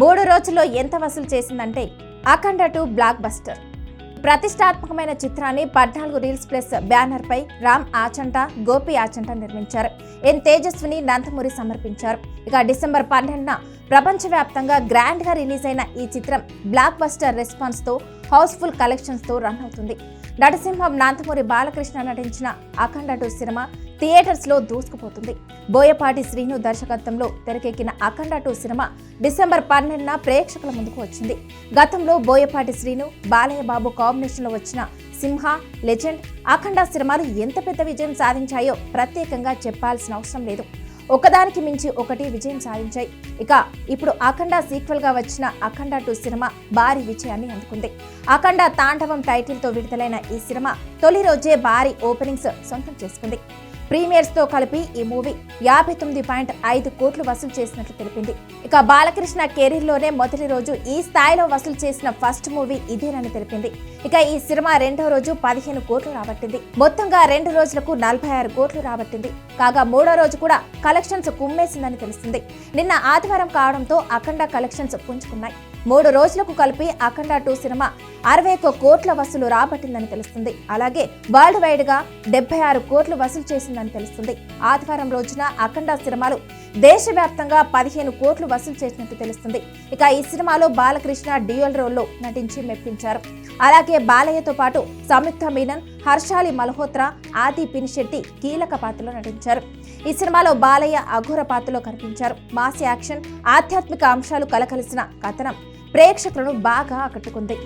మూడు రోజుల్లో ఎంత వసూలు చేసిందంటే అఖండ టూ బ్లాక్ బస్టర్. ప్రతిష్టాత్మకమైన చిత్రాన్ని పద్నాలుగు రీల్స్ ప్లస్ బ్యానర్ పై రామ్ ఆచంట గోపి ఆచంట నిర్మించారు. ఎన్ తేజస్విని నందమూరి సమర్పించారు. ఇక డిసెంబర్ పన్నెండున ప్రపంచవ్యాప్తంగా గ్రాండ్గా రిలీజ్ అయిన ఈ చిత్రం బ్లాక్ బస్టర్ రెస్పాన్స్తో హౌస్ఫుల్ కలెక్షన్స్తో రన్ అవుతుంది. నటసింహం నందమూరి బాలకృష్ణ నటించిన అఖండ టూ సినిమా థియేటర్స్లో దూసుకుపోతుంది. బోయపాటి శ్రీను దర్శకత్వంలో తెరకెక్కిన అఖండ టూ సినిమా డిసెంబర్ పన్నెండున ప్రేక్షకుల ముందుకు వచ్చింది. గతంలో బోయపాటి శ్రీను బాలయ్య బాబు కాంబినేషన్లో వచ్చిన సింహ లెజెండ్ అఖండ సినిమాలు ఎంత పెద్ద విజయం సాధించాయో ప్రత్యేకంగా చెప్పాల్సిన అవసరం లేదు. ఒకదానికి మించి ఒకటి విజయం సాధించాయి. ఇక ఇప్పుడు అఖండ సీక్వెల్గా వచ్చిన అఖండ టూ సినిమా భారీ విజయాన్ని అందుకుంది. అఖండ తాండవం టైటిల్తో విడుదలైన ఈ సినిమా తొలి రోజే భారీ ఓపెనింగ్స్ సొంతం చేసుకుంది. ప్రీమియర్స్తో కలిపి ఈ మూవీ యాభై తొమ్మిది పాయింట్ ఐదు కోట్లు వసూలు చేసినట్లు తెలిపింది. ఇక బాలకృష్ణ కెరీర్లోనే మొదటి రోజు ఈ స్థాయిలో వసూలు చేసిన ఫస్ట్ మూవీ ఇదేనని తెలిపింది. ఇక ఈ సినిమా రెండో రోజు పదిహేను కోట్లు రాబట్టింది. మొత్తంగా రెండు రోజులకు నలభై ఆరు కోట్లు రాబట్టింది. కాగా మూడో రోజు కూడా కలెక్షన్స్ కుమ్మేసిందని తెలిసింది. నిన్న ఆదివారం కావడంతో అఖండ కలెక్షన్స్ పుంజుకున్నాయి. మూడు రోజులకు కలిపి అఖండ టూ సినిమా అరవై ఒక్క కోట్ల వసూలు రాబట్టిందని తెలుస్తుంది. అలాగే వరల్డ్ వైడ్గా డెబ్బై ఆరు కోట్లు వసూలు చేసిందని తెలుస్తుంది. ఆదివారం రోజున అఖండ సినిమాలు దేశవ్యాప్తంగా పదిహేను కోట్లు వసూలు చేసినట్టు తెలుస్తుంది. ఇక ఈ సినిమాలో బాలకృష్ణ డ్యూయల్ రోల్లో నటించి మెప్పించారు. అలాగే బాలయ్యతో పాటు సంయుక్త మీనన్ హర్షాలి మల్హోత్రా ఆది పినిశెట్టి కీలక పాత్రలో నటించారు. ఈ సినిమాలో బాలయ్య అఘోర పాత్రలో కనిపించారు. మాస్ యాక్షన్ ఆధ్యాత్మిక అంశాలు కలకలిసిన కథనం ప్రేక్షకులను బాగా ఆకట్టుకుంది.